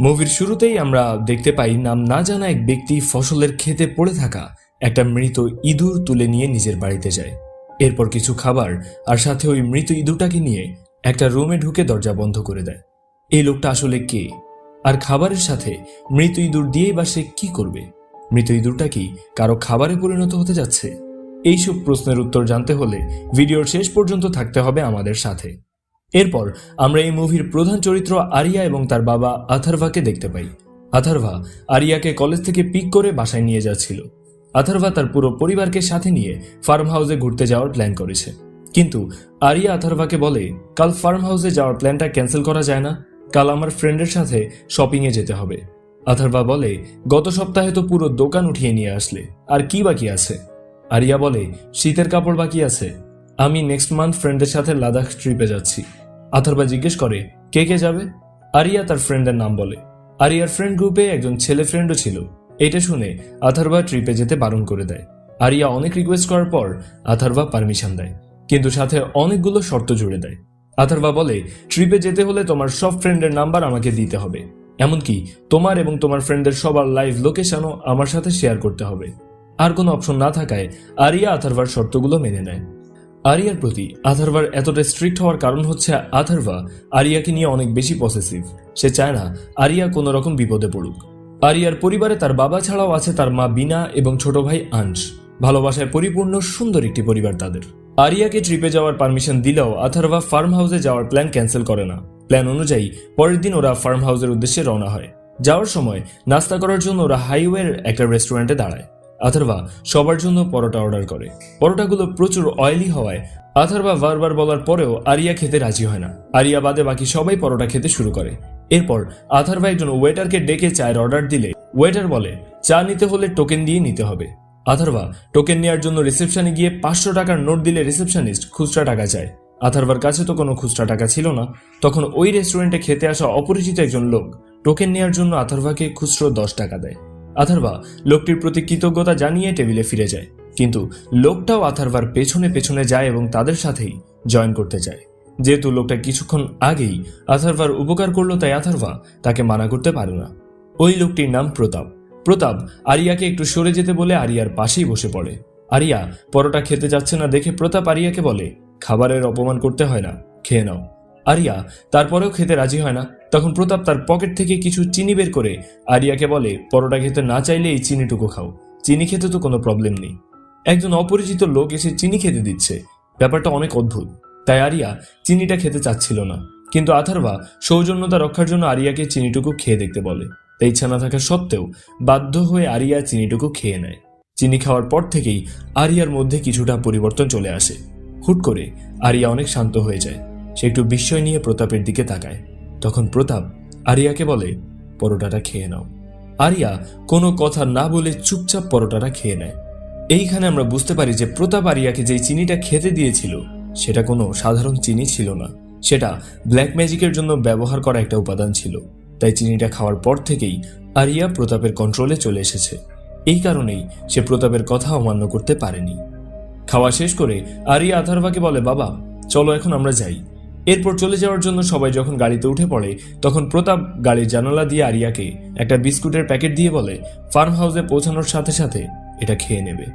মুভির শুরুতেই আমরা দেখতে পাই নাম না জানা এক ব্যক্তি ফসলের খেতে পড়ে থাকা একটা মৃত ইঁদুর তুলে নিয়ে নিজের বাড়িতে যায়। এরপর কিছু খাবার আর সাথে ওই মৃত ইঁদুরটাকে নিয়ে একটা রুমে ঢুকে দরজা বন্ধ করে দেয়। এই লোকটা আসলে কে? আর খাবারের সাথে মৃত ইঁদুর দিয়েই বা সে কি করবে? মৃত ইঁদুরটা কি কারও খাবারে পরিণত হতে যাচ্ছে? এইসব প্রশ্নের উত্তর জানতে হলে ভিডিওর শেষ পর্যন্ত থাকতে হবে আমাদের সাথে। এরপর আমরা এই মুভির প্রধান চরিত্র আরিয়া এবং তার বাবা আথারভাকে দেখতে পাই। আথারভা আরিয়াকে কলেজ থেকে পিক করে বাসায় নিয়ে যাচ্ছিল। আথারভা তার পুরো পরিবারকে সাথে নিয়ে ফার্ম হাউসে ঘুরতে যাওয়ার প্ল্যান করেছে। কিন্তু আরিয়া আথারভাকে বলে, কাল ফার্ম হাউসে যাওয়ার প্ল্যানটা ক্যান্সেল করা যায় না। কাল আমার ফ্রেন্ডের সাথে শপিংয়ে যেতে হবে। আথারভা বলে, গত সপ্তাহে তো পুরো দোকান উঠিয়ে নিয়ে আসলে। আর কি বাকি আছে? আরিয়া বলে, শীতের কাপড় বাকি আছে। আমি নেক্সট মান্থ ফ্রেন্ডের সাথে লাদাখ ট্রিপে যাচ্ছি। আথারবা জিজ্ঞেস করে, কে কে যাবে? আরিয়া তার ফ্রেন্ডের নাম বলে। আরিয়ার ফ্রেন্ড গ্রুপে একজন ছেলে ফ্রেন্ডও ছিল। এটা শুনে আথারবা ট্রিপে যেতে বারণ করে দেয়। আরিয়া অনেক রিকোয়েস্ট করার পর আথারবা পারমিশন দেয়, কিন্তু সাথে অনেকগুলো শর্ত জুড়ে দেয়। আথারবা বলে ট্রিপে যেতে হলে তোমার সব ফ্রেন্ডের নাম্বার আমাকে দিতে হবে। এমনকি তোমার এবং তোমার ফ্রেন্ডের সবার লাইভ লোকেশনও আমার সাথে শেয়ার করতে হবে। আর কোনো অপশন না থাকায় আরিয়া আথারভার শর্তগুলো মেনে নেয়। আরিয়ার প্রতি আথারভার এতটা স্ট্রিক্ট হওয়ার কারণ হচ্ছে আথারভা আরিয়াকে নিয়ে অনেক বেশি পসেসিভ সে চায় না আরিয়া কোনো রকম বিপদে পড়ুক। আরিয়ার পরিবারে তার বাবা ছাড়াও আছে তার মা বিনা এবং ছোট ভাই আংশ ভালোবাসায় পরিপূর্ণ সুন্দর একটি পরিবার তাদের। আরিয়াকে ট্রিপে যাওয়ার পারমিশন দিলেও আথারভা ফার্ম হাউসে যাওয়ার প্ল্যান ক্যান্সেল করে না। প্ল্যান অনুযায়ী পরের দিন ওরা ফার্ম হাউসের উদ্দেশ্যে রওনা হয়। যাওয়ার সময় নাস্তা করার জন্য ওরা হাইওয়ের একটা রেস্টুরেন্টে দাঁড়ায়। আথারভা সবার জন্য পরোটা অর্ডার করে। পরোটাগুলো প্রচুর অয়েলি হওয়ায় আথারভা বারবার বলার পরেও আরিয়া খেতে রাজি হয় না। আরিয়া বাদে বাকি সবাই পরোটা খেতে শুরু করে। এরপর আথারভা একজন ওয়েটারকে ডেকে চায়ের অর্ডার দিলে। ওয়েটার বলে, চা নিতে হলে টোকেন দিয়ে নিতে হবে। আথারভা টোকেন নেওয়ার জন্য রিসেপশনে গিয়ে পাঁচশো টাকার নোট দিলে রিসেপশনিস্ট খুচরা টাকা চায়। আথারভার কাছে তো কোনো খুচরা টাকা ছিল না। তখন ওই রেস্টুরেন্টে খেতে আসা অপরিচিত একজন লোক টোকেন নেওয়ার জন্য আথারভাকে খুচরো দশ টাকা দেয়। আথারভা লোকটির প্রতি কৃতজ্ঞতা জানিয়ে টেবিলে ফিরে যায়। কিন্তু লোকটাও আথারভার পেছনে পেছনে যায় এবং তাদের সাথেই জয়েন করতে যায়। যেহেতু লোকটা কিছুক্ষণ আগেই আথারভার উপকার করল তাই আথারভা তাকে মানা করতে পারে না। ওই লোকটির নাম প্রতাপ। প্রতাপ আরিয়াকে একটু সরে যেতে বলে আরিয়ার পাশেই বসে পড়ে। আরিয়া, পরোটা খেতে যাচ্ছে না দেখে প্রতাপ আরিয়াকে বলে, খাবারের অপমান করতে হয় না, খেয়ে নাও। আরিয়া তারপরেও খেতে রাজি হয় না। তখন প্রতাপ তার পকেট থেকে কিছু চিনি বের করে আরিয়াকে বলে, পরোটা খেতে না চাইলে এই চিনিটুকু খাও। চিনি খেতে তো কোনো প্রবলেম নেই। একজন অপরিচিত লোক এসে চিনি খেতে দিচ্ছে। ব্যাপারটা অনেক অদ্ভুত। তাই আরিয়া চিনিটা খেতে চাচ্ছিল না। কিন্তু আথারবা সৌজন্যতা রক্ষার জন্য আরিয়াকে চিনিটুকু খেয়ে দেখতে বলে। তাই ইচ্ছা না থাকা সত্ত্বেও বাধ্য হয়ে আরিয়া চিনিটুকু খেয়ে নেয়। চিনি খাওয়ার পর থেকেই আরিয়ার মধ্যে কিছুটা পরিবর্তন চলে আসে। হুট করে আরিয়া অনেক শান্ত হয়ে যায়। সে একটু বিস্ময় নিয়ে প্রতাপের দিকে তাকায়। তখন প্রতাপ আরিয়াকে বলে, পরোটাটা খেয়ে নাও। আরিয়া কোনো কথা না বলে চুপচাপ পরোটাটা খেয়ে নেয়। এইখানে আমরা বুঝতে পারি যে প্রতাপ আরিয়াকে যেই চিনিটা খেতে দিয়েছিল, সেটা কোনো সাধারণ চিনি ছিল না। সেটা ব্ল্যাক ম্যাজিকের জন্য ব্যবহার করা একটা উপাদান ছিল। তাই চিনিটা খাওয়ার পর থেকেই আরিয়া প্রতাপের কন্ট্রোলে চলে এসেছে। এই কারণেই সে প্রতাপের কথা অমান্য করতে পারেনি। খাওয়া শেষ করে আরিয়া আথারভাকে বলে, বাবা, চলো এখন আমরা যাই। এরপর চলে যাওয়ার জন্য সবাই যখন গাড়িতে উঠে পড়ে, তখন প্রতাপ গাড়ির জানালা দিয়ে আরিয়াকে একটা বিস্কুটের প্যাকেট দিয়ে বলে ফার্ম হাউসে পৌঁছানোর সাথে সাথে এটা খেয়ে নেবে।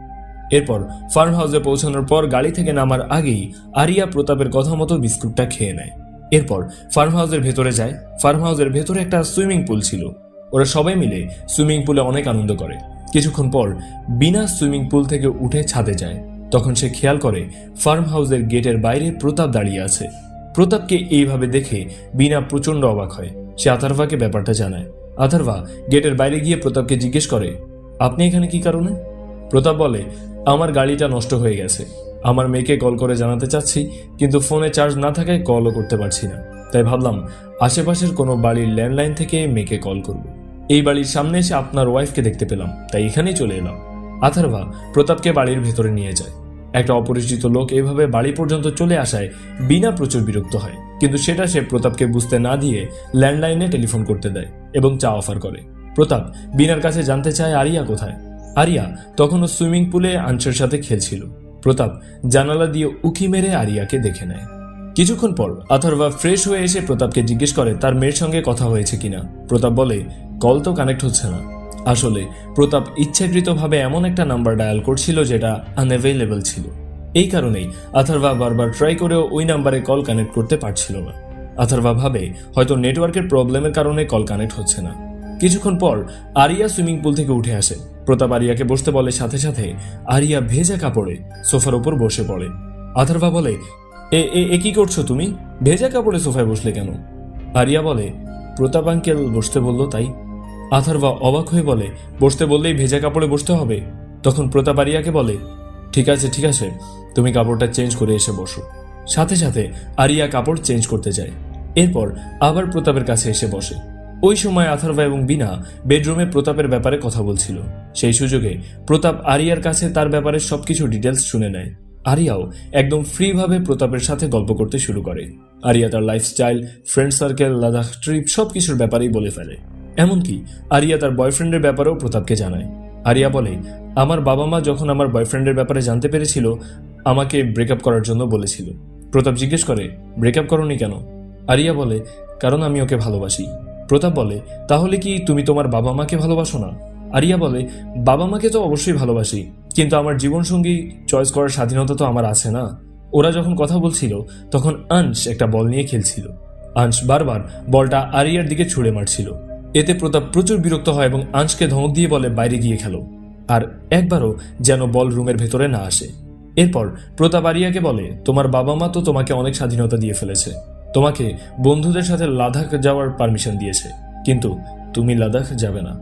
এরপর ফার্ম হাউসে পৌঁছানোর পর গাড়ি থেকে নামার আগেই আরিয়া প্রতাপের কথা মতো বিস্কুটটা খেয়ে নেয়। এরপর ফার্ম হাউসের ভেতরে যায়। ফার্ম হাউসের ভেতরে একটা সুইমিং পুল ছিল। ওরা সবাই মিলে সুইমিং পুলে অনেক আনন্দ করে। কিছুক্ষণ পর বিনা সুইমিং পুল থেকে উঠে ছাদে যায়। তখন সে খেয়াল করে ফার্ম হাউসের গেটের বাইরে প্রতাপ দাঁড়িয়ে আছে। প্রতাপকে এইভাবে দেখে বিনা প্রচণ্ড অবাক হয়। সে আথারভাকে ব্যাপারটা জানায়। আথারভা গেটের বাইরে গিয়ে প্রতাপকে জিজ্ঞেস করে, আপনি এখানে কি কারণে? প্রতাপ বলে, আমার গাড়িটা নষ্ট হয়ে গেছে। আমার মেয়েকে কল করে জানাতে চাচ্ছি, কিন্তু ফোনে চার্জ না থাকায় কলও করতে পারছি না। তাই ভাবলাম, আশেপাশের কোনো বাড়ির ল্যান্ডলাইন থেকে মেয়েকে কল করব। এই বাড়ির সামনে এসে আপনার ওয়াইফকে দেখতে পেলাম, তাই এখানেই চলে এলাম। আথারভা প্রতাপকে বাড়ির ভেতরে নিয়ে যায়। একটা অপরিচিত লোক এভাবে বাড়ি পর্যন্ত চলে আসায় বিনা প্রচুর বিরক্ত হয়। কিন্তু সেটা সে প্রতাপকে বুঝতে না দিয়ে ল্যান্ডলাইনে টেলিফোন করতে দেয় এবং চা অফার করে। প্রতাপ বিনার কাছে জানতে চায় আরিয়া কোথায়। আরিয়া তখনও সুইমিং পুলে আঞ্চের সাথে খেলছিল। প্রতাপ জানালা দিয়ে উকি মেরে আরিয়াকে দেখে নেয়। কিছুক্ষণ পর আথর্বা ফ্রেশ হয়ে এসে প্রতাপকে জিজ্ঞেস করে, তার মেয়ের সঙ্গে কথা হয়েছে কিনা? প্রতাপ বলে, কল তো কানেক্ট হচ্ছে না। আসলে, প্রতাপ ইচ্ছাকৃতভাবে এমন একটা নাম্বার ডায়াল করছিল যেটা আনঅ্যাভেলেবল ছিল। এই কারণেই আথারভা বারবার ট্রাই করেও ওই নাম্বারে কল কানেক্ট করতে পারছিল না। আথারভা ভাবে, হয়তো নেটওয়ার্কের প্রবলেমের কারণে কল কানেক্ট হচ্ছে না। কিছুক্ষণ পর আরিয়া সুইমিং পুল থেকে উঠে আসে। প্রতাপ আরিয়াকে বসতে বলে সাথে সাথে আরিয়া ভেজা কাপড়ে সোফার উপর বসে পড়ে। আথারভা বলে, এ এ এ কি করছ তুমি? ভেজা কাপড়ে সোফায় বসলে কেন? আরিয়া বলে, প্রতাপ আঙ্কেল বসতে বলল তাই। আথারভা অবাক হয়ে বলে, বসতে বললেই ভেজা কাপড়ে বসতে হবে? তখন প্রতাপ আরিয়াকে বলে, ঠিক আছে ঠিক আছে, তুমি কাপড়টা চেঞ্জ করে এসে বসো। সাথে সাথে আরিয়া কাপড় চেঞ্জ করতে যায়। এরপর আবার প্রতাপের কাছে এসে বসে। ওই সময় আথারভা এবং বিনা বেডরুমে প্রতাপের ব্যাপারে কথা বলছিল। সেই সুযোগে প্রতাপ আরিয়ার কাছে তার ব্যাপারে সবকিছু ডিটেলস শুনে নেয়। আরিয়াও একদম ফ্রিভাবে প্রতাপের সাথে গল্প করতে শুরু করে। আরিয়া তার lifestyle, friend circle, Ladakh trip সবকিছুর ব্যাপারেই বলে ফেলে। এমনকি আরিয়া তার বয়ফ্রেন্ডের ব্যাপারেও প্রতাপকে জানায়। আরিয়া বলে, আমার বাবা মা যখন আমার বয়ফ্রেন্ডের ব্যাপারে জানতে পেরেছিল, আমাকে ব্রেকআপ করার জন্য বলেছিল। প্রতাপ জিজ্ঞেস করে ব্রেকআপ করনি কেন? আরিয়া বলে, কারণ আমি ওকে ভালোবাসি। প্রতাপ বলে, তাহলে কি তুমি তোমার বাবা মাকে ভালোবাসো না? আরিয়া বলে বাবা মাকে তো অবশ্যই ভালোবাসি, কিন্তু আমার জীবনসঙ্গী চয়েস করার স্বাধীনতা তো আমার আছে না। ওরা যখন কথা বলছিল, তখন আংশ একটা বল নিয়ে খেলছিল। আংশ বারবার বলটা আরিয়ার দিকে ছুঁড়ে মারছিল। এতে প্রতাপ প্রচুর বিরক্ত হয় এবং আংশকে ধমক দিয়ে বলে, বাইরে গিয়ে খেলো। আর একবারও যেন বল রুমের ভেতরে না আসে। এরপর প্রতাপ আরিয়াকে বলে, তোমার বাবা মা তো তোমাকে অনেক স্বাধীনতা দিয়ে ফেলেছে। তোমাকে বন্ধুদের সাথে লাদাখ যাওয়ার পারমিশন দিয়েছে। কিন্তু তুমি লাদাখ যাবে না।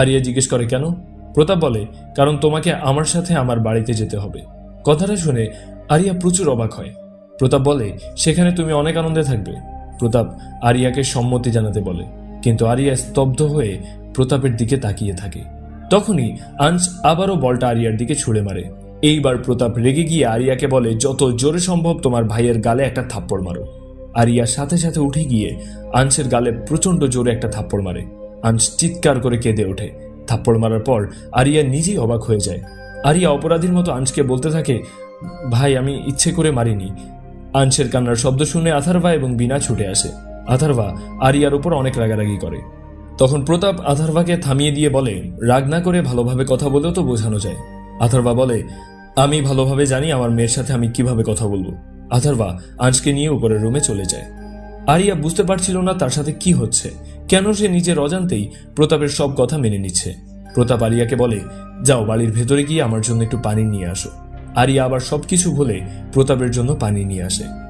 আরিয়া জিজ্ঞেস করে, কেন? প্রতাপ বলে, কারণ তোমাকে আমার সাথে আমার বাড়িতে যেতে হবে। কথাটা শুনে আরিয়া প্রচুর অবাক হয়। প্রতাপ বলে, সেখানে তুমি অনেক আনন্দে থাকবে। প্রতাপ আরিয়াকে সম্মতি জানাতে বলে কিন্তু আরিয়া স্তব্ধ হয়ে প্রতাপের দিকে তাকিয়ে থাকে। তখনই আংশ আবারও বলটা আরিয়ার দিকে ছুঁড়ে মারে। এইবার প্রতাপ রেগে গিয়ে আরিয়াকে বলে, যত জোরে সম্ভব তোমার ভাইয়ের গালে একটা থাপ্পড় মারো। আরিয়া সাথে সাথে উঠে গিয়ে আংশের গালে প্রচণ্ড জোরে একটা থাপ্পড় মারে। আনস চিৎকার করে কেঁদে ওঠে। থাপ্পড় মারার পর আরিয়া নিজেই অবাক হয়ে যায়। আরিয়া অপরাধীর মতো আনসকে বলতে থাকে, ভাই, আমি ইচ্ছে করে মারিনি। আনসের কান্নার শব্দ শুনে আথারভা এবং বিনা ছুটে আসে। আথারভা আরিয়ার উপর অনেক রাগারাগি করে। তখন প্রতাপ আথারভাকে থামিয়ে দিয়ে বলে, রাগ না করে ভালোভাবে কথা বলেও তো বোঝানো যায়। আথারভা বলে, আমি ভালোভাবে জানি আমার মেয়ের সাথে আমি কীভাবে কথা বলব। আথারভা আজকে নিয়ে উপরের রুমে চলে যায়। আরিয়া বুঝতে পারছিল না তার সাথে কি হচ্ছে। কেন সে নিজের অজান্তেই প্রতাপের সব কথা মেনে নিচ্ছে? প্রতাপ আরিয়াকে বলে, যাও বাড়ির ভেতরে গিয়ে আমার জন্য একটু পানি নিয়ে আসো। আরিয়া আবার সবকিছু ভুলে প্রতাপের জন্য পানি নিয়ে আসে।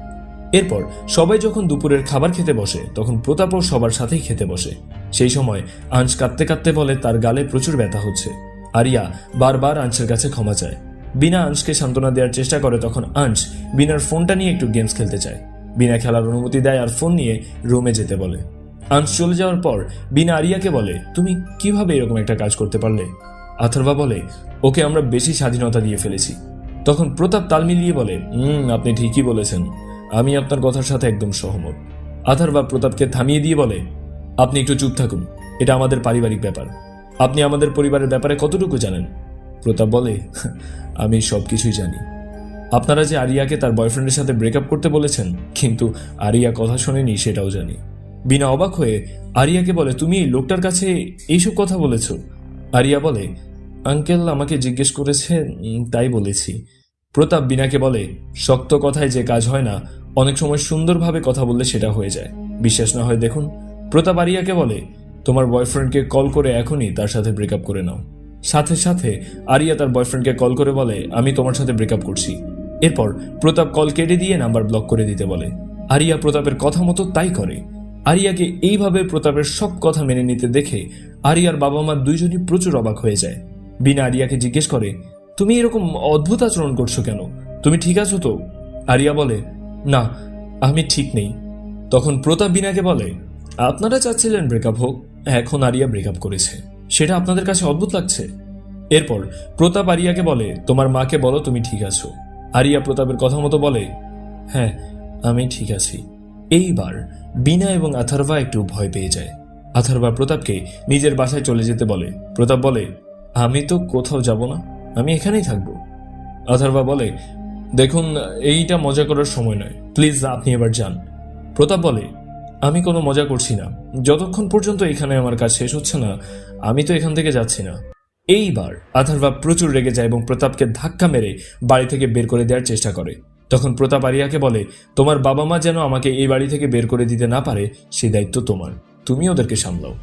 এরপর সবাই যখন দুপুরের খাবার খেতে বসে, তখন প্রতাপও সবার সাথেই খেতে বসে। সেই সময় আঞ্চ কাঁদতে কাঁদতে বলে, তার গালে প্রচুর ব্যথা হচ্ছে। আরিয়া বারবার আঞ্চের কাছে ক্ষমা চায়। বিনা আঞ্চকে সান্ত্বনা দেওয়ার চেষ্টা করে, তখন আঞ্চ বিনার ফোনটা নিয়ে একটু গেমস খেলতে চায়। বিনা খেলার অনুমতি দেয় আর ফোন নিয়ে রুমে যেতে বলে। আঞ্চ চলে যাওয়ার পর বিনা আরিয়াকে বলে, তুমি কীভাবে এরকম একটা কাজ করতে পারলে? আথর্বা বলে, ওকে আমরা বেশি স্বাধীনতা দিয়ে ফেলেছি। তখন প্রতাপ তাল মিলিয়ে বলে, হুম, আপনি ঠিকই বলেছেন। আমি আপনার কথার সাথে একদম সহমত। আধার আথারবা প্রতাপকে থামিয়ে দিয়ে বলে, আপনি একটু চুপ থাকুন, এটা আমাদের পারিবারিক ব্যাপার। আপনি আমাদের পরিবারের ব্যাপারে কতটুকু জানেন? প্রতাপ বলে, আমি সব কিছুই জানি। আপনারা যে আরিয়াকে তার বয়ফ্রেন্ডের সাথে ব্রেকআপ করতে বলেছেন, কিন্তু আরিয়া কথা শোনেনি, সেটাও জানি। বিনা অবাক হয়ে আরিয়াকে বলে, তুমি এই লোকটার কাছে এইসব কথা বলেছ? আরিয়া বলে, আঙ্কেল আমাকে জিজ্ঞেস করেছে তাই বলেছি। প্রতাপ বিনাকে বলে, শক্ত কথায় যে কাজ হয় না, অনেক সময় সুন্দরভাবে কথা বললে সেটা হয়ে যায়। বিশ্বাস না হয় দেখুন, প্রতাপ আরিয়াকে বলে, তোমার বয়ফ্রেন্ডকে কল করে এখনই তার সাথে ব্রেকআপ করে নাও। সাথে সাথে আরিয়া তার বয়ফ্রেন্ডকে কল করে বলে, আমি তোমার সাথে ব্রেকআপ করছি। এরপর প্রতাপ কল কেটে দিয়ে নাম্বার ব্লক করে দিতে বলে। আরিয়া প্রতাপের কথা মতো তাই করে। আরিয়াকে এইভাবে প্রতাপের সব কথা মেনে নিতে দেখে আরিয়ার বাবা মা দুইজনই প্রচুর অবাক হয়ে যায়। বিনা আরিয়াকে জিজ্ঞেস করে তুমি এরকম অদ্ভুত আচরণ করছ কেন? তুমি ঠিক আছো তো? আরিয়া বলে, না, আমি ঠিক নেই। তখন প্রতাপ বিনাকে বলে, আপনারা চাচ্ছিলেন ব্রেকআপ হোক, এখন আরিয়া ব্রেকআপ করেছে। সেটা আপনাদের কাছে অদ্ভুত লাগছে? এরপর প্রতাপ আরিয়াকে বলে, তোমার মাকে বলো তুমি ঠিক আছো। আরিয়া প্রতাপের কথা মতো বলে হ্যাঁ আমি ঠিক আছি। এইবার বিনা এবং আথারভা একটু ভয় পেয়ে যায়। আথারভা প্রতাপকে নিজের বাসায় চলে যেতে বলে। প্রতাপ বলে, আমি তো কোথাও যাব না। আমি এখানেই থাকব। অথর্বা বলে, দেখুন, এইটা মজা করার সময় নয়। প্লিজ, আপনি এবার যান। প্রতাপ বলে, আমি কোনো মজা করছি না। যতক্ষণ পর্যন্ত এখানে আমার কাজ শেষ হচ্ছে না, আমি তো এখান থেকে যাচ্ছি না। এইবার আথার্বা প্রচুর রেগে যায় এবং প্রতাপকে ধাক্কা মেরে বাড়ি থেকে বের করে দেওয়ার চেষ্টা করে। তখন প্রতাপ আরিয়াকে বলে, তোমার বাবা মা যেন আমাকে এই বাড়ি থেকে বের করে দিতে না পারে সেই দায়িত্ব তোমার। তুমি ওদেরকে সামলাও।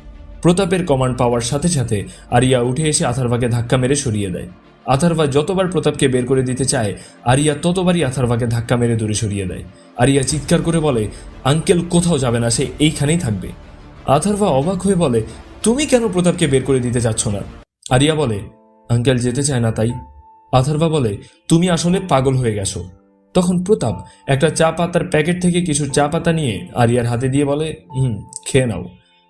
প্রতাপের কমান্ড পাওয়ার সাথে সাথে আরিয়া উঠে এসে আথার্ভাকে ধাক্কা মেরে সরিয়ে দেয়। আথার্ভা যতবার প্রতাপকে বের করে দিতে চায়, আরিয়া ততবারই আথার্ভাকে ধাক্কা মেরে দূরে সরিয়ে দেয়। আরিয়া চিৎকার করে বলে, আঙ্কেল, কোথাও যাবে না, সে এইখানেই থাকবে। আথার্ভা অবাক হয়ে বলে, তুমি কেন প্রতাপকে বের করে দিতে চাচ্ছ না? আরিয়া বলে, আঙ্কেল যেতে চায় না তাই। আথার্ভা বলে, তুমি আসলে পাগল হয়ে গেছো। তখন প্রতাপ একটা চা পাতার প্যাকেট থেকে কিছু চা পাতা নিয়ে আরিয়ার হাতে দিয়ে বলে, হুম, খেয়ে নাও।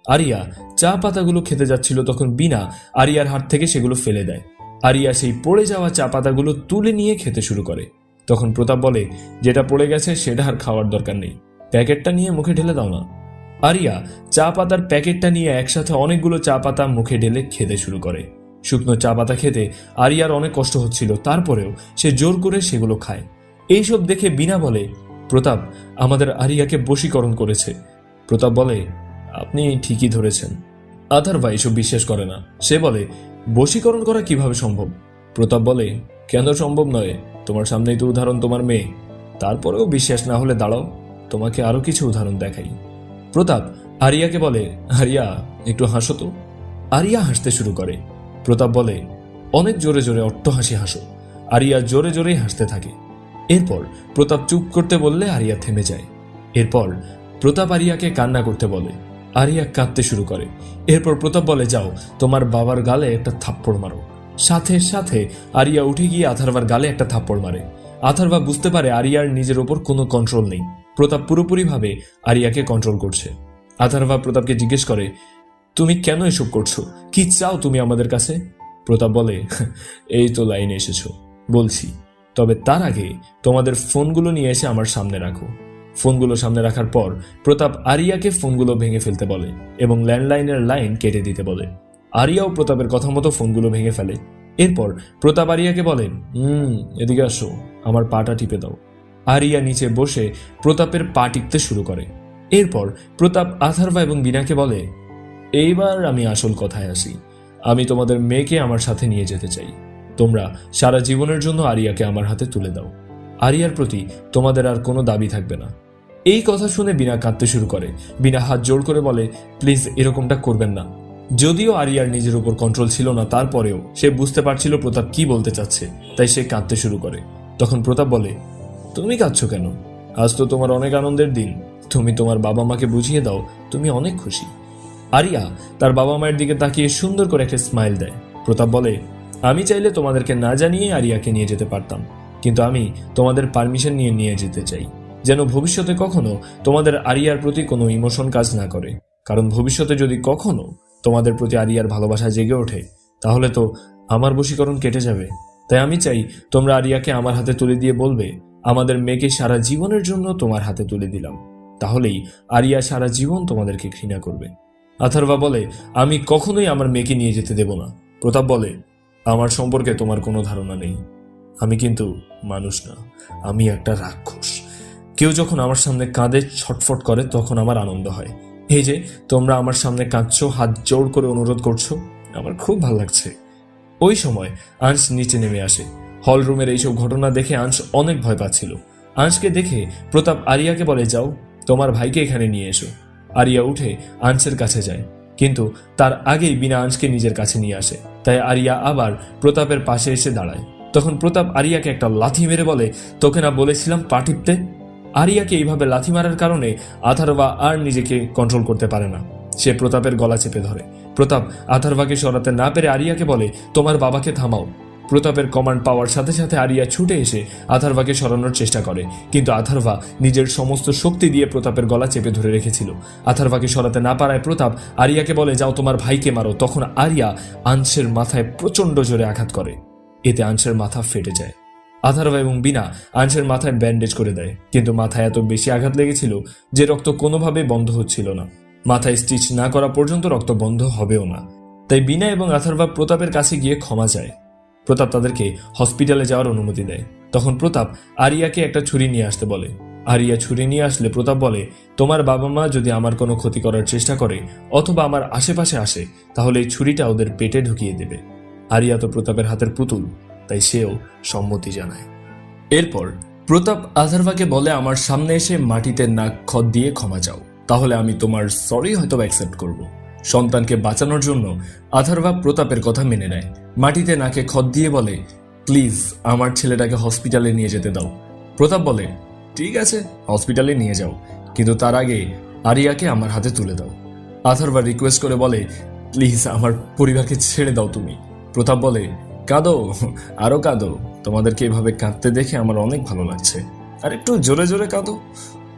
আরিয়া চা পাতাগুলো খেতে যাচ্ছিল তখন বিনা আরিয়ার হাত থেকে সেগুলো ফেলে দেয়। আরিয়া সেই পড়ে যাওয়া চা পাতাগুলো তুলে নিয়ে খেতে শুরু করে। তখন প্রতাপ বলে, যেটা পড়ে গেছে সেটা আর খাওয়ার দরকার নেই। প্যাকেটটা নিয়ে মুখে ঢেলে দাও না। আরিয়া চা পাতার প্যাকেটটা নিয়ে একসাথে অনেকগুলো চা পাতা মুখে ঢেলে খেতে শুরু করে। শুকনো চা পাতা খেতে আরিয়ার অনেক কষ্ট হচ্ছিল, তারপরেও সে জোর করে সেগুলো খায়। এইসব দেখে বিনা বলে, প্রতাপ, আমাদের আরিয়াকে বশীকরণ করেছে। প্রতাপ বলে, আপনি ঠিকই ধরেছেন। আথার্বা এসব বিশ্বাস করে না। সে বলে বশীকরণ করা কীভাবে সম্ভব? প্রতাপ বলে, কেন সম্ভব নয়? তোমার সামনেই তো উদাহরণ তোমার মেয়ে। তারপরেও বিশ্বাস না হলে দাঁড়াও, তোমাকে আরও কিছু উদাহরণ দেখাই। প্রতাপ, আরিয়াকে বলে, আরিয়া, একটু হাসো তো। আরিয়া হাসতে শুরু করে। প্রতাপ বলে, অনেক জোরে জোরে অট্ট হাসি হাসো। আরিয়া জোরে জোরেই হাসতে থাকে। এরপর প্রতাপ চুপ করতে বললে আরিয়া থেমে যায়। এরপর প্রতাপ আরিয়াকে কান্না করতে বলে আরিয়া কাঁদতে শুরু করে। এরপর প্রতাপ বলে, যাও, তোমার বাবার গালে একটা থাপ্পড় মারো। সাথে সাথে আরিয়া উঠে গিয়ে আথারবার গালে একটা থাপ্পড় মারে। আথারবা বুঝতে পারে আরিয়ার নিজের ওপর কোনো কন্ট্রোল নেই। প্রতাপ পুরোপুরিভাবে আরিয়াকে কন্ট্রোল করছে। আথারবা প্রতাপকে জিজ্ঞেস করে, তুমি কেন এসব করছ? কি চাও তুমি আমাদের কাছে? প্রতাপ বলে এই তো লাইনে এসেছ। বলছি, তবে তার আগে তোমাদের ফোনগুলো নিয়ে এসে আমার সামনে রাখো। ফোনগুলো সামনে রাখার পর প্রতাপ আরিয়াকে ফোনগুলো ভেঙে ফেলতে বলে এবং ল্যান্ডলাইনের লাইন কেটে দিতে বলে। আরিয়াও প্রতাপের কথা মতো ফোনগুলো ভেঙে ফেলে। এরপর প্রতাপ আরিয়াকে বলে, হুম, এদিকে আসো, আমার পাটা টিপে দাও। আরিয়া নিচে বসে প্রতাপের পা টিপতে শুরু করে। এরপর প্রতাপ আথার্বা এবং বিনাকে বলে, এইবার আমি আসল কথায় আসি। আমি তোমাদের মেয়েকে আমার সাথে নিয়ে যেতে চাই। তোমরা সারা জীবনের জন্য আরিয়াকে আমার হাতে তুলে দাও। আরিয়ার প্রতি তোমাদের আর কোনো দাবি থাকবে না। এই কথা শুনে বিনা কাঁদতে শুরু করে। বিনা হাত জোর করে বলে, প্লিজ এরকমটা করবেন না। যদিও আরিয়ার নিজের উপর কন্ট্রোল ছিল না, তারপরেও সে বুঝতে পারছিল প্রতাপ কি বলতে চাচ্ছে, তাই সে কাঁদতে শুরু করে। তখন প্রতাপ বলে, তুমি কাঁদছো কেন? আজ তো তোমার অনেক আনন্দের দিন। তুমি তোমার বাবা মাকে বুঝিয়ে দাও, তুমি অনেক খুশি। আরিয়া তার বাবা মায়ের দিকে তাকিয়ে সুন্দর করে একটা স্মাইল দেয়। প্রতাপ বলে, আমি চাইলে তোমাদেরকে না জানিয়ে আরিয়াকে নিয়ে যেতে পারতাম, কিন্তু আমি তোমাদের পারমিশন নিয়ে নিয়ে যেতে চাই। যেন ভবিষ্যতে কখনো তোমাদের আরিয়ার প্রতি কোনো ইমোশন কাজ না করে। কারণ ভবিষ্যতে যদি কখনো তোমাদের প্রতি আরিয়ার ভালোবাসা জেগে ওঠে, তাহলে তো আমার বশীকরণ কেটে যাবে। তাই আমি চাই তোমরা আরিয়াকে আমার হাতে তুলে দিয়ে বলবে, আমাদের মেয়েকে সারা জীবনের জন্য তোমার হাতে তুলে দিলাম। তাহলেই আরিয়া সারা জীবন তোমাদেরকে ঘৃণা করবে। আথার্বা বলে, আমি কখনোই আমার মেয়েকে নিয়ে যেতে দেব না। প্রতাপ বলে, আমার সম্পর্কে তোমার কোনো ধারণা নেই। আমি কিন্তু মানুষ না। আমি একটা রাক্ষস। কেউ যখন আমার সামনে কাঁদে ছটফট করে, তখন আমার আনন্দ হয়। এই যে, তোমরা আমার সামনে কাঁদছো, হাত জোর করে অনুরোধ করছ, আমার খুব ভালো লাগছে। ওই সময় আংশ নিচে নেমে আসে। হল রুমের এইসব ঘটনা দেখে আংশ অনেক ভয় পাচ্ছিল। আংশকে দেখে প্রতাপ আরিয়াকে বলে, যাও, তোমার ভাইকে এখানে নিয়ে এসো। আরিয়া উঠে আংশের কাছে যায়। কিন্তু তার আগেই বিনা আংশকে নিজের কাছে নিয়ে আসে। তাই আরিয়া আবার প্রতাপের পাশে এসে দাঁড়ায়। তখন প্রতাপ আরিয়াকে একটা লাথি মেরে বলে, তোকে না বলেছিলাম পা টিপতে আরিয়াকে এইভাবে লাথি মারার কারণে আথারবা আর নিজেকে কন্ট্রোল করতে পারে না। সে প্রতাপের গলা চেপে ধরে। প্রতাপ আথারবাকে সরাতে না পেরে আরিয়াকে বলে, তোমার বাবাকে থামাও। প্রতাপের কমান্ড পাওয়ার সাথে সাথে আরিয়া ছুটে এসে আথারভাকে সরানোর চেষ্টা করে। কিন্তু আথারভা নিজের সমস্ত শক্তি দিয়ে প্রতাপের গলা চেপে ধরে রেখেছিল। আথারভাকে সরাতে না পারায় প্রতাপ আরিয়াকে বলে, যাও তোমার ভাইকে মারো। তখন আরিয়া আংশের মাথায় প্রচণ্ড জোরে আঘাত করে। এতে আংশের মাথা ফেটে যায়। আথারভা এবং বিনা আংশের মাথায় ব্যান্ডেজ করে দেয়। কিন্তু মাথায় এত বেশি আঘাত লেগেছিল যে রক্ত কোনোভাবে বন্ধ হচ্ছিল না। মাথায় স্টিচ না করা পর্যন্ত রক্ত বন্ধ হবেও না। তাই বিনা এবং আথারভা প্রতাপের কাছে গিয়ে ক্ষমা চায়। প্রতাপ তাদেরকে হসপিটালে যাওয়ার অনুমতি দেয়। তখন প্রতাপ আরিয়াকে একটা ছুরি নিয়ে আসতে বলে। আরিয়া ছুরি নিয়ে আসলে প্রতাপ বলে, তোমার বাবা মা যদি আমার কোনো ক্ষতি করার চেষ্টা করে অথবা আমার আশেপাশে আসে, তাহলে এই ছুরিটা ওদের পেটে ঢুকিয়ে দেবে। আরিয়া তো প্রতাপের হাতের পুতুল। তাই সেও সম্মতি জানায়। এরপর প্রতাপ আধারভাকে বলে, আমার সামনে এসে মাটিতে নাক খত দিয়ে ক্ষমা চাও। তাহলে আমি তোমার সরি হয়তো অ্যাকসেপ্ট করব। সন্তানকে বাঁচানোর জন্য আধারভা প্রতাপের কথা মেনে নেয়। মাটিতে নাকে খত দিয়ে বলে, প্লিজ আমার ছেলেটাকে হসপিটালে নিয়ে যেতে দাও। প্রতাপ বলে, ঠিক আছে হসপিটালে নিয়ে যাও। কিন্তু তার আগে আরিয়াকে আমার হাতে তুলে দাও। আথারবা রিকোয়েস্ট করে বলে, প্লিজ আমার পরিবারকে ছেড়ে দাও তুমি। প্রতাপ বলে কাঁদো, আরও কাঁদো। তোমাদেরকে এভাবে কাঁদতে দেখে আমার অনেক ভালো লাগছে। আর একটু জোরে জোরে কাঁদো।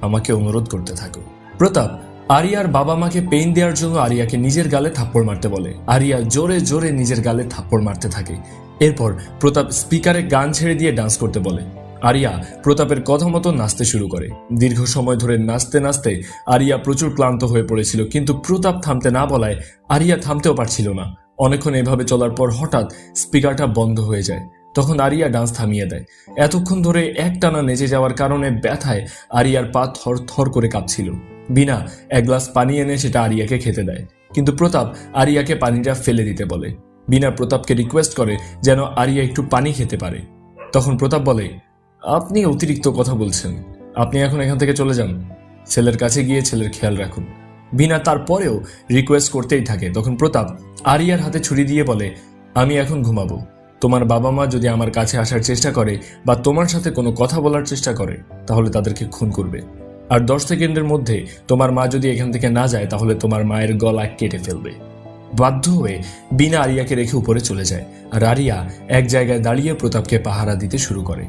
আমাকে অনুরোধ করতে থাকো। প্রতাপ, আরিয়ার বাবা মাকে পেইন দেওয়ার জন্য আরিয়াকে নিজের গালে থাপ্পড় মারতে বলে। আরিয়া জোরে জোরে নিজের গালে থাপ্পড় মারতে থাকে। এরপর প্রতাপ স্পিকারে গান ছেড়ে দিয়ে ডান্স করতে বলে। আরিয়া প্রতাপের কথা মতো নাচতে শুরু করে। দীর্ঘ সময় ধরে নাচতে নাচতে আরিয়া প্রচুর ক্লান্ত হয়ে পড়েছিল। কিন্তু প্রতাপ থামতে না বলায় আরিয়া থামতেও পারছিল না। অনেকক্ষণ এভাবে চলার পর হঠাৎ স্পিকারটা বন্ধ হয়ে যায়। তখন আরিয়া ডান্স থামিয়ে দেয়। এতক্ষণ ধরে একটানা নেচে যাওয়ার কারণে ব্যথায় আরিয়ার পা থর থর করে কাঁপছিল। বিনা, এক গ্লাস পানি এনে সেটা আরিয়াকে খেতে দেয়। কিন্তু প্রতাপ আরিয়াকে পানিটা ফেলে দিতে বলে। বিনা প্রতাপকে রিকোয়েস্ট করে যেন আরিয়া একটু পানি খেতে পারে। তখন প্রতাপ বলে, আপনি অতিরিক্ত কথা বলছেন। আপনি এখন এখান থেকে চলে যান। ছেলের কাছে গিয়ে ছেলের খেয়াল রাখুন। বিনা তারপরেও রিকোয়েস্ট করতেই থাকে। তখন প্রতাপ আরিয়ার হাতে ছুরি দিয়ে বলে, আমি এখন ঘুমাবো। তোমার বাবা মা যদি আমার কাছে আসার চেষ্টা করে বা তোমার সাথে কোনো কথা বলার চেষ্টা করে, তাহলে তাদেরকে খুন করবে। আর দশ সেকেন্ডের মধ্যে তোমার মা যদি এখান থেকে না যায়, তাহলে তোমার মায়ের গলা কেটে ফেলবে। বাধ্য হয়ে বিনা আরিয়াকে রেখে উপরে চলে যায় আর আরিয়া এক জায়গায় দাঁড়িয়ে প্রতাপকে পাহারা দিতে শুরু করে।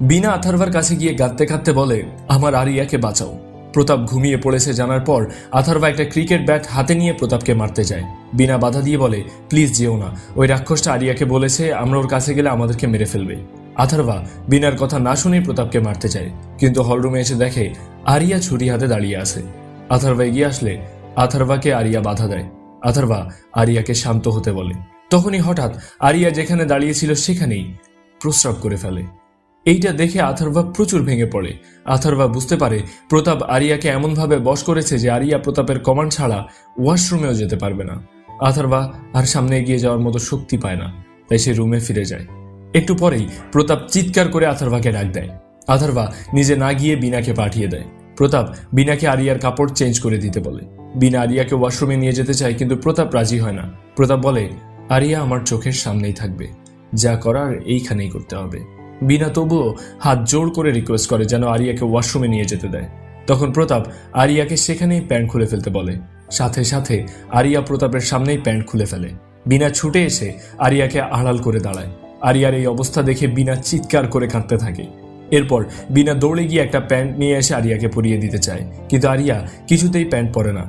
বিনা আথারভার কাছে গিয়ে কাঁদতে কাঁদতে বলে, আমার আরিয়াকে বাঁচাও। প্রতাপ ঘুমিয়ে পড়েছে জানার পর আথারভা একটা ক্রিকেট ব্যাট হাতে নিয়ে প্রতাপকে মারতে যায়। বিনা বাধা দিয়ে বলে, প্লিজ যেও না। ওই রাক্ষসটা আরিয়াকে বলেছে, আমরা ওর কাছে গেলে আমাদেরকে মেরে ফেলবে। আথারভা বিনার কথা না শুনেই প্রতাপকে মারতে চায় কিন্তু হলরুমে এসে দেখে আরিয়া ছুরি হাতে দাঁড়িয়ে আছে। আথারভা এগিয়ে আসলে, আথারভাকে আরিয়া বাধা দেয়। আথারভা আরিয়াকে শান্ত হতে বলে। তখনই হঠাৎ আরিয়া যেখানে দাঁড়িয়েছিল সেখানেই প্রস্রাব করে ফেলে। এইটা দেখে আথারভা প্রচুর ভেঙে পড়ে। আথারভা বুঝতে পারে, প্রতাপ আরিয়াকে এমনভাবে বশ করেছে যে আরিয়া প্রতাপের কমান্ড ছাড়া ওয়াশরুমেও যেতে পারবে না। আথারভা আর সামনে এগিয়ে যাওয়ার মতো শক্তি পায় না, তাই সে রুমে ফিরে যায়। একটু পরেই প্রতাপ চিৎকার করে আথারভাকে ডাক দেয়। আথারভা নিজে না গিয়ে বিনাকে পাঠিয়ে দেয়। প্রতাপ বিনাকে আরিয়ার কাপড় চেঞ্জ করে দিতে বলে। বিনা আরিয়াকে ওয়াশরুমে নিয়ে যেতে চায়, কিন্তু প্রতাপ রাজি হয় না। প্রতাপ বলে, আরিয়া আমার চোখের সামনেই থাকবে। যা করার এইখানেই করতে হবে। বিনা তবুও হাত জোর করে রিকোয়েস্ট করে যেন আরিয়াকে ওয়াশরুমে নিয়ে যেতে দেয়। তখন প্রতাপ আরিয়াকে সেখানেই প্যান্ট খুলে ফেলতে বলে। সাথে সাথে আরিয়া প্রতাপের সামনেই প্যান্ট খুলে ফেলে। বিনা ছুটে এসে আরিয়াকে আড়াল করে দাঁড়ায়। আরিয়ার এই অবস্থা দেখে বিনা চিৎকার করে কাঁদতে থাকে। এরপর বিনা দৌড়ে গিয়ে একটা প্যান্ট নিয়ে এসে আরিয়াকে পরিয়ে দিতে চায়। কিন্তু আরিয়া কিছুতেই প্যান্ট পরে না।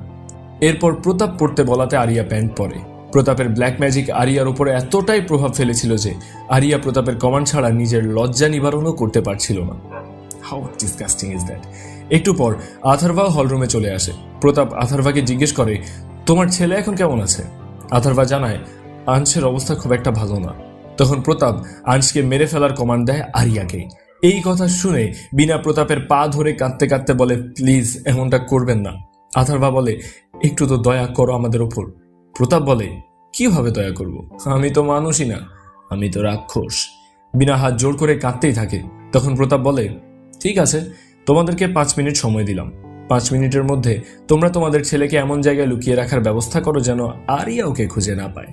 এরপর প্রতাপ পড়তে বলাতে আরিয়া প্যান্ট পরে। প্রতাপের ব্ল্যাক ম্যাজিক আরিয়ার উপরে এতটাই প্রভাব ফেলেছিল যে আরিয়া প্রতাপের কমান্ড ছাড়া নিজের লজ্জা নিবারণও করতে পারছিল না। হাউ ডিসকাস্টিং ইজ দ্যাট একটু পর আথারভা হলরুমে চলে আসে। প্রতাপ আথারভাকে জিজ্ঞেস করে, তোমার ছেলে এখন কেমন আছে? আথারভা জানায় আংশের অবস্থা খুব একটা ভালো না। তখন প্রতাপ আংশকে মেরে ফেলার কমান্ড দেয় আরিয়াকে। এই কথা শুনে বিনা প্রতাপের পা ধরে কাঁদতে কাঁদতে বলে, প্লিজ, এমনটা করবেন না। আথারভা বলে, একটু তো দয়া করো আমাদের ওপর। প্রতাপ বলে, কীভাবে দয়া করব? আমি তো মানুষই না। আমি তো রাক্ষস। বিনা হাত জোর করে কাঁদতেই থাকে। তখন প্রতাপ বলে, ঠিক আছে, তোমাদেরকে পাঁচ মিনিট সময় দিলাম। পাঁচ মিনিটের মধ্যে তোমরা তোমাদের ছেলেকে এমন জায়গায় লুকিয়ে রাখার ব্যবস্থা করো যেন আরিয়া ওকে খুঁজে না পায়।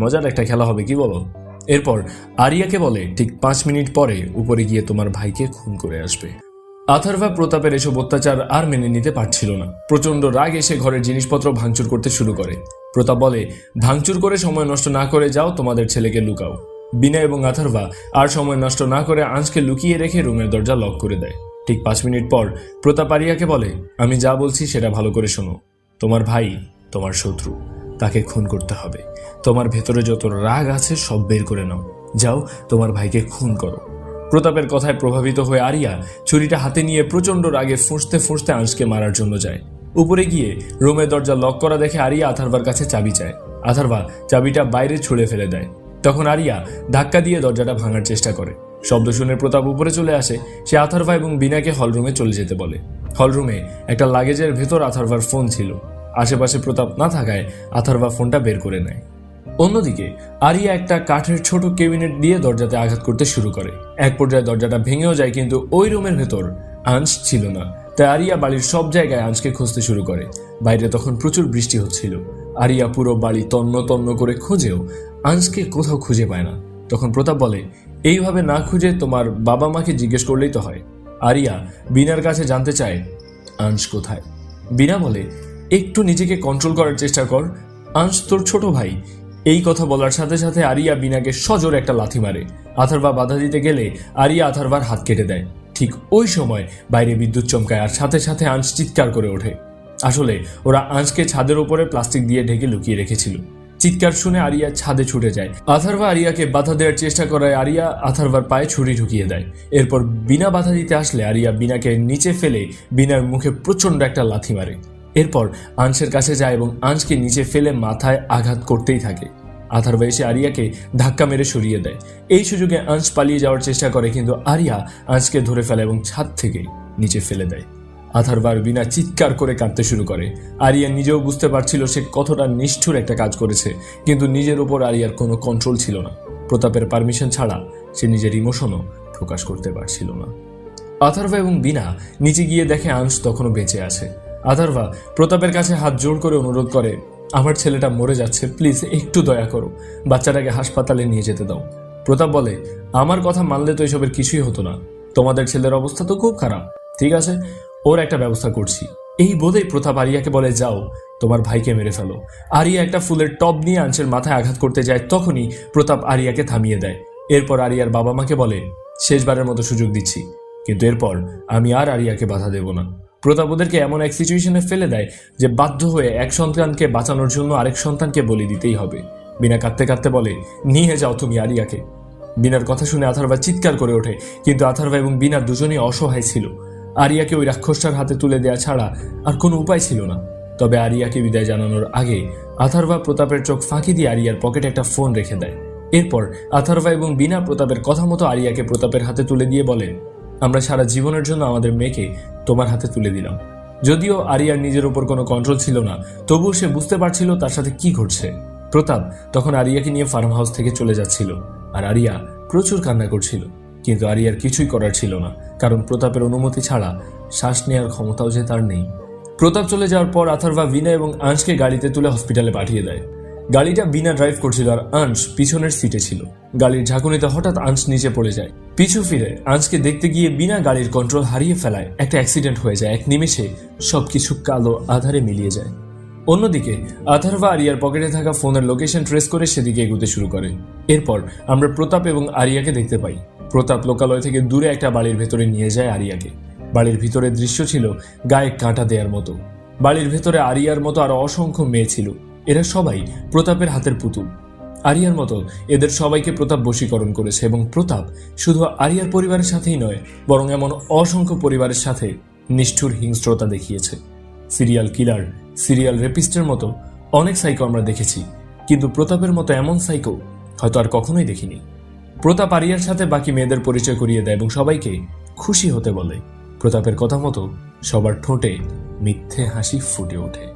মজার একটা খেলা হবে, কি বলো? এরপর আরিয়াকে বলে, ঠিক পাঁচ মিনিট পরে উপরে গিয়ে তোমার ভাইকে খুন করে আসবে। আথারভা প্রতাপের এসব অত্যাচার আর মেনে নিতে পারছিল না। প্রচণ্ড রাগ এসে ঘরের জিনিসপত্র ভাঙচুর করতে শুরু করে। প্রতাপ বলে, ভাঙচুর করে সময় নষ্ট না করে যাও, তোমাদের ছেলেকে লুকাও। বিনা এবং আথারভা আর সময় নষ্ট না করে আঁচকে লুকিয়ে রেখে রুমের দরজা লক করে দেয়। ঠিক পাঁচ মিনিট পর প্রতাপ আরিয়াকে বলে, আমি যা বলছি সেটা ভালো করে শোনো। তোমার ভাই, তোমার শত্রু, তাকে খুন করতে হবে। তোমার ভেতরে যত রাগ আছে সব বের করে নাও। যাও, তোমার ভাইকে খুন করো। প্রতাপের কথায় প্রভাবিত হয়ে আরিয়া ছুরিটা হাতে নিয়ে প্রচণ্ড রাগে ফুঁসতে ফুঁসতে আংশকে মারার জন্য যায়। উপরে গিয়ে রুমের দরজা লক করা দেখে আরিয়া আথারবার কাছে চাবি চায়। আথারবা চাবিটা বাইরে ছুঁড়ে ফেলে দেয়। তখন আরিয়া ধাক্কা দিয়ে দরজাটা ভাঙার চেষ্টা করে। শব্দ শুনে প্রতাপ উপরে চলে আসে। সে আথার্ভা এবং বিনাকে হলরুমে চলে যেতে বলে। হলরুমে একটা লাগেজের ভেতর আথার্ভার ফোন ছিল। আশেপাশে প্রতাপ না থাকায় আথার্ভা ফোনটা বের করে নেয়। অন্যদিকে, আরিয়া একটা কাঠের ছোট কেবিনেট দিয়ে দরজাতে আঘাত করতে শুরু করে। এক পর্যায়ে দরজাটা ভেঙেও যায়, কিন্তু ওই রুমের ভেতর আঞ্চ ছিল না। তাই আরিয়া বাড়ির সব জায়গায় আঞ্চকে খুঁজতে শুরু করে। বাইরে তখন প্রচুর বৃষ্টি হচ্ছিল। আরিয়া পুরো বাড়ি তন্ন তন্ন করে খুঁজেও আঞ্চকে কোথাও খুঁজে পায় না। তখন প্রতাপ বলে, এইভাবে না খুঁজে তোমার বাবা মাকে জিজ্ঞেস করলেই তো হয়। আরিয়া বিনার কাছে জানতে চায়, আঞ্চ কোথায়? বিনা বলে, একটু নিজেকে কন্ট্রোল করার চেষ্টা কর। আঞ্চ তোর ছোট ভাই। এই কথা বলার সাথে সাথে আরিয়া বিনাকে সজোর একটা লাথি মারে। আথারবা বাধা দিতে গেলে আরিয়া আথারবার হাত কেটে দেয়। ঠিক ওই সময় বাইরে বিদ্যুৎ চমকায় আর সাথে সাথে আঞ্চ চিৎকার করে ওঠে। আসলে ওরা আঞ্চকে ছাদের উপরে প্লাস্টিক দিয়ে ঢেকে লুকিয়ে রেখেছিল। চিৎকার শুনে আরিয়া ছাদে ছুটে যায়। আথারভা আরিয়াকে বাধা দেওয়ার চেষ্টা করায় আরিয়া আথারভার পায়ে ছুরি ঢুকিয়ে দেয়। এরপর বিনা বাধা দিতে আসলে আরিয়া বিনাকে নিচে ফেলে বিনার মুখে প্রচণ্ড একটা লাথি মারে। এরপর আংশের কাছে যায় এবং আংশকে নিচে ফেলে মাথায় আঘাত করতেই থাকে। আথারভা এসে আরিয়াকে ধাক্কা মেরে সরিয়ে দেয়। এই সুযোগে আংশ পালিয়ে যাওয়ার চেষ্টা করে কিন্তু আরিয়া আংশকে ধরে ফেলে এবং ছাদ থেকে নিচে ফেলে দেয়। আথারবার বিনা চিৎকার করে কাঁদতে শুরু করে। আরিয়া নিজেও বুঝতে পারছিল সে কতটা নিষ্ঠুর একটা কাজ করেছে, কিন্তু নিজের উপর আরিয়ার কোনো কন্ট্রোল ছিল না। প্রতাপের পারমিশন ছাড়া সে নিজের ইমোশনও প্রকাশ করতে পারছিল না। আথারভা এবং বিনা নিচে গিয়ে দেখে আংশ তখনও বেঁচে আছে। আথারভা প্রতাপের কাছে হাত জোড় করে অনুরোধ করে, আমার ছেলেটা মরে যাচ্ছে, প্লিজ একটু দয়া করো, বাচ্চাটাকে হাসপাতালে নিয়ে যেতে দাও। প্রতাপ বলে, আমার কথা মানলে তো এসবের কিছুই হতো না। তোমাদের ছেলের অবস্থা তো খুব খারাপ, ঠিক আছে? ওর একটা ব্যবস্থা করছি। এই বলেই প্রতাপ আরিয়াকে বলে, যাও, তোমার ভাইকে মেরে ফেলো। আরিয়া একটা ফুলের টব নিয়ে আঞ্চের মাথায় আঘাত করতে যায়, তখনই প্রতাপ আরিয়াকে থামিয়ে দেয়। এরপর আরিয়ার বাবা মাকে বলে, শেষবারের মতো সুযোগ দিচ্ছি, কিন্তু এরপর আমি আর আরিয়াকে বাধা দেব না। প্রতাপ ওদেরকে এমন এক সিচুয়েশনে ফেলে দেয় যে বাধ্য হয়ে এক সন্তানকে বাঁচানোর জন্য আরেক সন্তানকে বলি দিতেই হবে। বিনা কাঁদতে কাঁদতে বলে, নিয়ে যাও তুমি আরিয়াকে। বিনার কথা শুনে আথারবা চিৎকার করে ওঠে, কিন্তু আথারবা এবং বিনা দুজনেই অসহায় ছিল। আরিয়াকে ওই রাক্ষসটার হাতে তুলে দেওয়া ছাড়া আর কোনো উপায় ছিল না। তবে আরিয়াকে বিদায় জানানোর আগে আথারবা প্রতাপের চোখ ফাঁকি দিয়ে আরিয়ার পকেটে একটা ফোন রেখে দেয়। এরপর আথারবা এবং বিনা প্রতাপের কথা মতো আরিয়াকে প্রতাপের হাতে তুলে দিয়ে বলেন আমরা সারা জীবনের জন্য আমাদের মেয়েকে তোমার হাতে তুলে দিলাম। যদিও আরিয়ার নিজের উপর কোনো কন্ট্রোল ছিল না, তবুও সে বুঝতে পারছিল তার সাথে কি ঘটছে। প্রতাপ তখন আরিয়াকে নিয়ে ফার্ম হাউস থেকে চলে যাচ্ছিল আর আরিয়া প্রচুর কান্না করছিল। কিন্তু আরিয়ার কিছুই করার ছিল না, কারণ প্রতাপের অনুমতি ছাড়া শ্বাস নেওয়ার ক্ষমতাও যে তার নেই। প্রতাপ চলে যাওয়ার পর আথারভা বিনা এবং আংশকে গাড়িতে তুলে হসপিটালে পাঠিয়ে দেয়। গাড়িটা বিনা ড্রাইভ করছিল আর আংশ পিছনের সিটে ছিল। গাড়ির ঝাঁকুনিতে হঠাৎ আংশ নিচে পড়ে যায়। পিছু ফিরে আংশকে দেখতে গিয়ে বিনা গাড়ির কন্ট্রোল হারিয়ে ফেলায়। একটা অ্যাক্সিডেন্ট হয়ে যায়। এক নিমেষে সবকিছু কালো আধারে মিলিয়ে যায়। অন্যদিকে আথারভা আরিয়ার পকেটে থাকা ফোনের লোকেশন ট্রেস করে সেদিকে এগোতে শুরু করে। এরপর আমরা প্রতাপ এবং আরিয়াকে দেখতে পাই। প্রতাপ লোকালয় থেকে দূরে একটা বাড়ির ভেতরে নিয়ে যায় আরিয়াকে। বাড়ির ভিতরে দৃশ্য ছিল গায়ে কাঁটা দেওয়ার মতো। বাড়ির ভেতরে আরিয়ার মতো আরও অসংখ্য মেয়ে ছিল। এরা সবাই প্রতাপের হাতের পুতুল। আরিয়ার মতো এদের সবাইকে প্রতাপ বশীকরণ করেছে এবং প্রতাপ শুধু আরিয়ার পরিবারের সাথেই নয়, বরং এমন অসংখ্য পরিবারের সাথে নিষ্ঠুর হিংস্রতা দেখিয়েছে। সিরিয়াল কিলার, সিরিয়াল রেপিস্টের মতো অনেক সাইকো আমরা দেখেছি, কিন্তু প্রতাপের মতো এমন সাইকো হয়তো আর কখনোই দেখিনি। প্রতাপ আরিয়ার সাথে বাকি মেয়েদের পরিচয় করিয়ে দেয় এবং সবাইকে খুশি হতে বলে। প্রতাপের কথা মতো সবার ঠোঁটে মিথ্যে হাসি ফুটে ওঠে।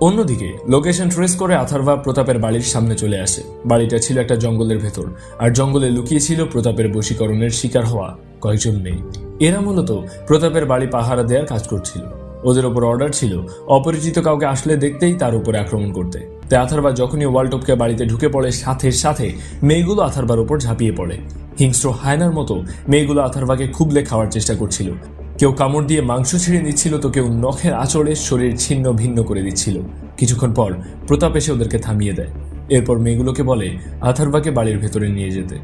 অন্যদিকে লোকেশন ট্রেস করে আথারভা প্রতাপের বাড়ির সামনে চলে আসে। বাড়িটা ছিল একটা জঙ্গলের ভেতর, আর জঙ্গলে লুকিয়ে ছিল প্রতাপের বশীকরণের শিকার হওয়া কয়েকজন মেয়ে। এরা মূলত প্রতাপের বাড়ি পাহারা দেওয়ার কাজ করছিল। ওদের ওপর অর্ডার ছিল, অপরিচিত কাউকে আসলে দেখতেই তার উপরে আক্রমণ করতে। তাই আথারবা যখনই ওয়ালটপকে বাড়িতে ঢুকে পড়ে, সাথে সাথে মেয়েগুলো আথারবার উপর ঝাঁপিয়ে পড়ে। হিংস্র হায়নার মতো মেয়েগুলো আথারবাকে খুবলে খাওয়ার চেষ্টা করছিল। কেউ কামড় দিয়ে মাংস ছিঁড়ে নিচ্ছিল তো কেউ নখের আঁচড়ে শরীর ছিন্ন ভিন্ন করে দিচ্ছিল। কিছুক্ষণ পর প্রতাপ এসে ওদেরকে থামিয়ে দেয়। এরপর মেয়েগুলোকে বলে, আথারভাকে বাড়ির ভেতরে নিয়ে যেতে।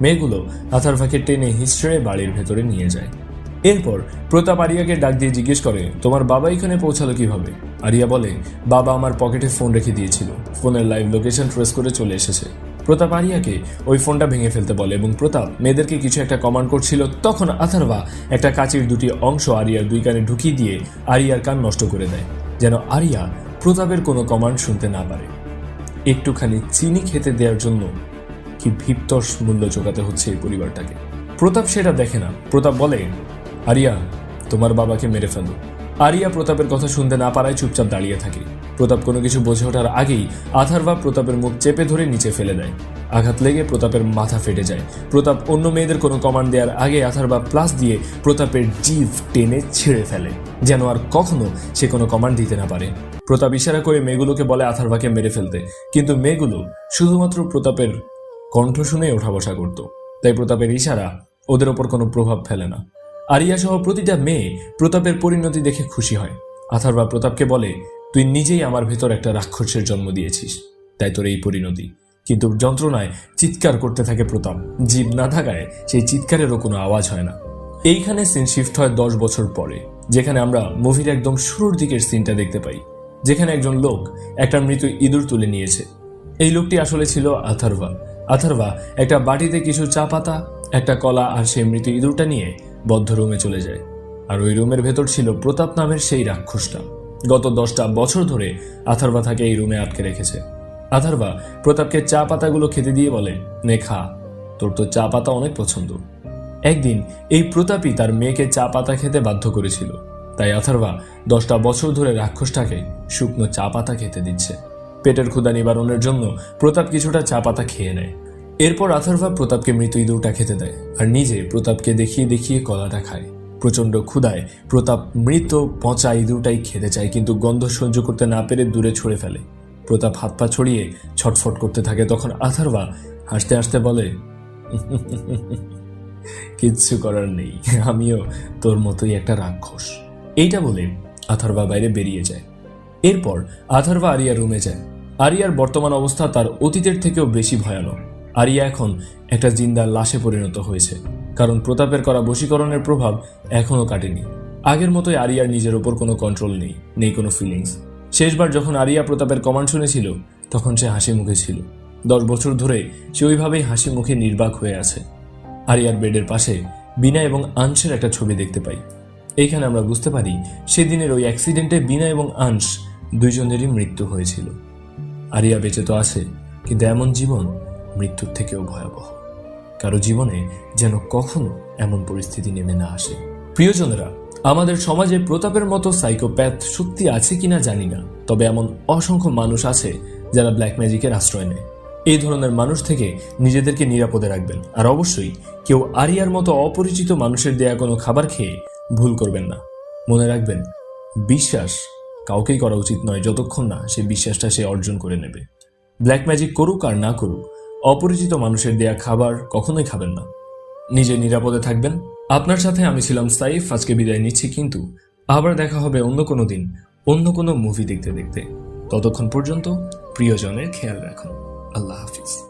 মেয়েগুলো আথারভাকে টেনে হিস্ট্রে বাড়ির ভেতরে নিয়ে যায়। এরপর প্রতাপ আরিয়াকে ডাক দিয়ে জিজ্ঞেস করে, তোমার বাবা এখানে পৌঁছালো কীভাবে? আরিয়া বলে, বাবা আমার পকেটে ফোন রেখে দিয়েছিল। ফোনের লাইভ লোকেশন ট্রেস করে চলে এসেছে। প্রতাপ আরিয়াকে ওই ফোনটা ভেঙে ফেলতে বলে এবং প্রতাপ মেয়েদেরকে কিছু একটা কমান্ড করছিল, তখন আথারবা একটা কাচির দুটি অংশ আরিয়ার দুই কানে ঢুকিয়ে দিয়ে আরিয়ার কান নষ্ট করে দেয়, যেন আরিয়া প্রতাপের কোনো কমান্ড শুনতে না পারে। একটুখানি চিনি খেতে দেওয়ার জন্য কি ভিপ্তস মূল্য চোকাতে হচ্ছে এই পরিবারটাকে। প্রতাপ সেটা দেখে না। প্রতাপ বলে, আরিয়া, তোমার বাবাকে মেরে ফেলো। আরিয়া প্রতাপের কথা শুনতে না পারায় চুপচাপ দাঁড়িয়ে থাকে। প্রতাপ কোনো কিছু বোঝে ওঠার আগেই আথারবা প্রতাপের মুখ চেপে ধরে নিচে ফেলে দেয়। আঘাত লেগে প্রতাপের মাথা ফেটে যায়। প্রতাপ অন্য মেয়েদের কোনো কমান্ড দেওয়ার আগে আথারবা প্লাস দিয়ে প্রতাপের জিভ টেনে ছিঁড়ে ফেলে, যেন আর কখনো সে কোনো কমান্ড দিতে না পারে। প্রতাপ ইশারা করে মেয়েগুলোকে বলে আথারবাকে মেরে ফেলতে। কিন্তু মেয়েগুলো শুধুমাত্র প্রতাপের কণ্ঠ শুনে ওঠা বসা করত। তাই প্রতাপের ইশারা ওদের ওপর কোনো প্রভাব ফেলে না। আরিয়া সহ প্রতিটা মেয়ে প্রতাপের পরিণতি দেখে খুশি হয়। আথারবা প্রতাপকে বলে তুই নিজেই আমার ভেতর একটা রাক্ষসের জন্ম দিয়েছিস। তাই তোর এই পরিণতি। কিন্তু যন্ত্রণায় চিৎকার করতে থাকে প্রতাপ। জীব না থাকায় সেই চিৎকারেরও কোনো আওয়াজ হয় না। এইখানে সিন শিফট হয় দশ বছর পরে, যেখানে আমরা মুভির একদম শুরুর দিকের সিনটা দেখতে পাই, যেখানে একজন লোক একটা মৃত ইঁদুর তুলে নিয়েছে। এই লোকটি আসলে ছিল আথারভা আথারভা একটা বাটিতে কিছু চা পাতা, একটা কলা আর সেই মৃত ইঁদুরটা নিয়ে বদ্ধ রুমে চলে যায়। আর ওই রুমের ভেতর ছিল প্রতাপ নামের সেই রাক্ষসটা। গত দশটা বছর ধরে আথারভা তাকে এই রুমে আটকে রেখেছে। আথারভা প্রতাপকে চা পাতাগুলো খেতে দিয়ে বলে, নে খা, তোর তো চা পাতা অনেক পছন্দ। একদিন এই প্রতাপই তার মেয়েকে চা পাতা খেতে বাধ্য করেছিল। তাই আথারভা দশটা বছর ধরে রাক্ষসটাকে শুকনো চা পাতা খেতে দিচ্ছে। পেটের ক্ষুদা নিবারণের জন্য প্রতাপ কিছুটা চা পাতা খেয়ে নেয়। এরপর আথারভা প্রতাপকে মৃত ইঁদুরটা খেতে দেয় আর নিজে প্রতাপকে দেখিয়ে দেখিয়ে কলাটা খায়। প্রচণ্ড ক্ষুধায়। প্রতাপ মৃত পচা ইঁদুরটাই খেতে চায়, কিন্তু গন্ধ সহ্য করতে না পেরে দূরে ছড়ে ফেলে। প্রতাপ হাত পা ছড়িয়ে ছটফট করতে থাকে, তখন আথারভা হাসতে হাসতে বলে, কিচ্ছু করার নেই, আমিও তোর মতোই একটা রাক্ষস। এইটা বলে আথারভা বাইরে বেরিয়ে যায়। এরপর আথারভা আরিয়ার রুমে যায়। আরিয়ার বর্তমান অবস্থা তার অতীতের থেকেও বেশি ভয়ানক। আরিয়া এখন একটা জিন্দার লাশে পরিণত হয়েছে। কারণ প্রতাপের করা বশীকরণের প্রভাব এখনও কাটেনি। আগের মতোই আরিয়ার নিজের ওপর কোনো কন্ট্রোল নেই নেই কোনো ফিলিংস শেষবার যখন আরিয়া প্রতাপের কমান্ড শুনেছিল, তখন সে হাসি মুখে ছিল। দশ বছর ধরে সে ওইভাবেই হাসি মুখে নির্বাক হয়ে আছে। আরিয়ার বেডের পাশে বিনা এবং আংশের একটা ছবি দেখতে পাই। এইখানে আমরা বুঝতে পারি, সেদিনের ওই অ্যাক্সিডেন্টে বিনা এবং আংশ দুইজনেরই মৃত্যু হয়েছিল। আরিয়া বেঁচে তো আছে, কিন্তু এমন জীবন মৃত্যুর থেকেও ভয়াবহ। কারও জীবনে যেন কখনো এমন পরিস্থিতি নেমে না আসে। প্রিয়জনেরা, আমাদের সমাজে প্রতাপের মতো সাইকোপ্যাথ সত্যি আছে কিনা জানি না, তবে এমন অসংখ্য মানুষ আছে যারা ব্ল্যাক ম্যাজিকের আশ্রয় নেয়। এই ধরনের মানুষ থেকে নিজেদেরকে নিরাপদে রাখবেন, আর অবশ্যই কেউ আরিয়ার মতো অপরিচিত মানুষের দেয়া কোনো খাবার খেয়ে ভুল করবেন না। মনে রাখবেন, বিশ্বাস কাউকেই করা উচিত নয়, যতক্ষণ না সে বিশ্বাসটা সে অর্জন করে নেবে। ব্ল্যাক ম্যাজিক করুক আর না করুক অপরিচিত মানুষের দেয়া খাবার কখনোই খাবেন না। নিজে নিরাপদে থাকবেন। আপনার সাথে আমি ছিলাম সাইফ, আজকে বিদায় নিচ্ছি, কিন্তু আবার দেখা হবে অন্য কোনো দিন, অন্য কোনো মুভি দেখতে দেখতে। ততক্ষণ পর্যন্ত প্রিয়জনের খেয়াল রাখুন। আল্লাহ হাফিজ।